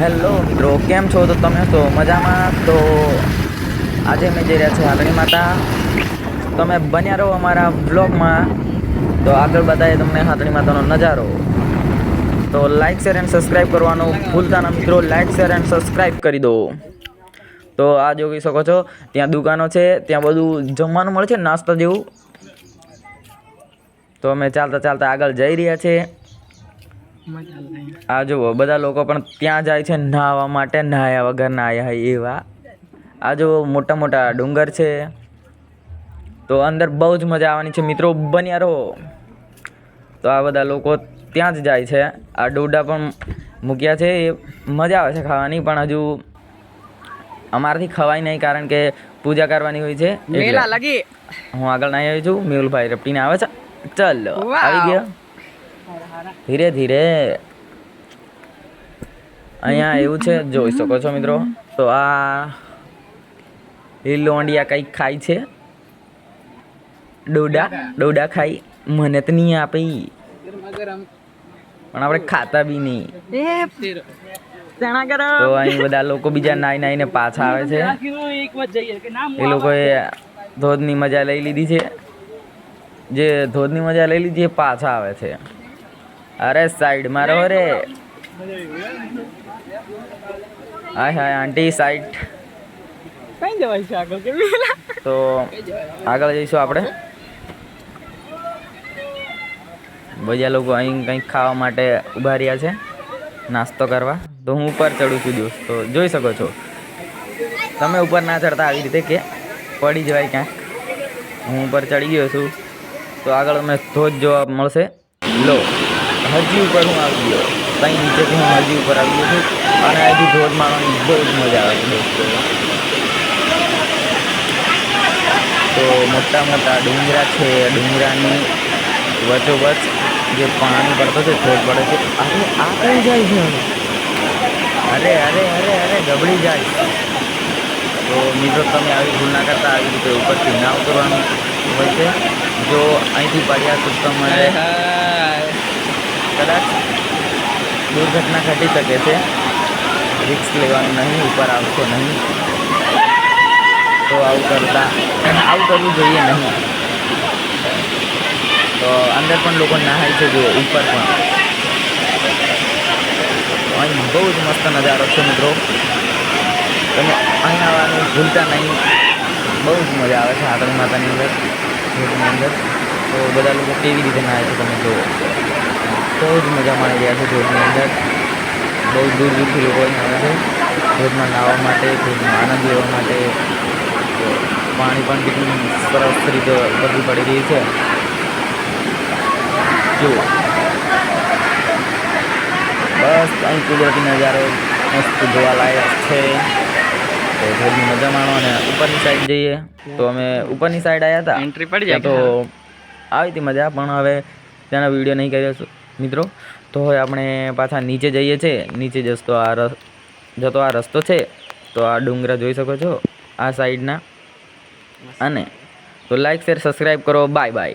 Hello મિત્રો, કેમ છો? તો તમે તો મજામાં? તો આજે મેં જઈ રહ્યા છીએ હાથણી માતા. તમે બન્યા રહો અમારા બ્લોગમાં તો આગળ બતાવીએ તમને હાથણી માતાનો નજારો. તો લાઇક શેર એન્ડ સબસ્ક્રાઈબ કરવાનું ભૂલતા ના મિત્રો. લાઇક શેર એન્ડ સબસ્ક્રાઈબ કરી દો. તો આ જોઈ શકો છો, ત્યાં દુકાનો છે, ત્યાં બધું જમવાનું મળે છે, નાસ્તા જેવું. તો અમે ચાલતા ચાલતા આગળ જઈ રહ્યા છીએ. આ જુઓ બધા લોકો પણ ત્યાં જાય છે નહાવા માટે નહાયા વગર નાહ્યા હોય એવા. આ જુઓ મોટા મોટા ડુંગર છે. તો અંદર બહુ જ મજા આવવાની છે. મિત્રો બન્યા રહો તો આ બધા લોકો ત્યાં જ જાય છે. આ ડોડા પણ મૂક્યા છે. એ મજા આવે છે ખાવાની પણ હજુ અમારાથી ખવાય નહીં કારણ કે પૂજા કરવાની હોય છે. મેલા લગી. હું આગળ નહીં આવી છું. મેહુલભાઈ રપટીને આવે છે. ચાલો આવી ગયા. ધીરે ધીરે અહીંયા એવું છે, જોઈ શકો છો મિત્રો. તો આ લીલોંડિયા કંઈક ખાય છે. ડોડા ડોડા ખાઈ. મને તો નહીં આપી પણ આપણે ખાતા બી નહીં. તો અહીં બધા લોકો બીજા નાઈ નાઈને પાછા આવે છે. એ લોકોએ ધોધની મજા લઈ લીધી છે. જે ધોધની મજા લઈ લીધી, એ પાછા આવે છે. અરે સાઈડ મારો રે. હાય હાય આંટી સાઈડ કઈ જવાય છે આગળ કે તો આગળ જઈશું આપણે. બધા લોકો અહીં કંઈક ખાવા માટે ઊભા રહ્યા છે. નાસ્તો કરવા. તો હું ઉપર ચડું છું દોસ્તો જોઈ શકો છો. તમે ઉપર ના ચડતા આવી રીતે કે પડી જવાય ક્યાંક. હું ઉપર ચડી ગયો છું. તો આગળ અમે ધોધ જોવા મળશે. લો. હજી ઉપર હું આવી ગયો. ત્યાં નીચેથી હું હજી ઉપર આવી ગયો છું. અને અહીંથી ધોધ મારવાની બહુ જ મજા આવે છે. તો મોટા મોટા ડુંગરા છે. ડુંગરાની વચોવચ જે પાણી પડતો છે, ધોધ પડે છે. અરે, આ કઈ જાય છે અરે અરે અરે અરે, ગબડી જાય. તો મિત્રો, તમે આવી ભૂલ ના કરતા આવી રીતે ઉપરથી ના ઉતરવાનું હોય છે. જો અહીંથી પડ્યા તો તમારે કદાચ દુર્ઘટના ઘટી શકે છે. રિસ્ક લેવાનું નહીં, ઉપર આવશો નહીં. તો આવું કરતા, આવું કરવું જોઈએ નહીં. તો અંદર પણ લોકો નહાય છે જો ઉપર પણ. અહીં બહુ જ મસ્ત નજારો છે મિત્રો. તમે અહીં આવવાનું ભૂલતા નહીં. બહુ જ મજા આવે છે આતંક માતાની અંદર અંદર. તો બધા લોકો કેવી રીતે નાહે છે તમે જુઓ. બહુ જ મજા માણી રહ્યા છે ધોધની અંદર. બહુ દૂર દૂરથી લોકો આવે છે. ધોધમાં નાહવા માટે ધોધમાં આનંદ લેવા માટે. પાણી પણ કેટલું સરસ રીતે બધું પડી રહી છે. જુઓ બસ અહીં કુદરતી નજારો મસ્ત જોવાલાયક છે. તો ધોધની મજા માણો અને ઉપરની સાઈડ જઈએ. તો અમે ઉપરની સાઈડ આવ્યા હતા. એન્ટ્રી પડી જાય તો આવી હતી મજા પણ હવે ત્યાંના વીડિયો નહીં કર્યો મિત્રો. તો હવે આપણે પાછા નીચે જઈએ છીએ નીચે જસ્તો આ જતો આ રસ્તો છે. તો આ ડુંગરા જોઈ શકો છો, આ સાઈડના અને તો લાઈક શેર સબસ્ક્રાઈબ કરો. Bye bye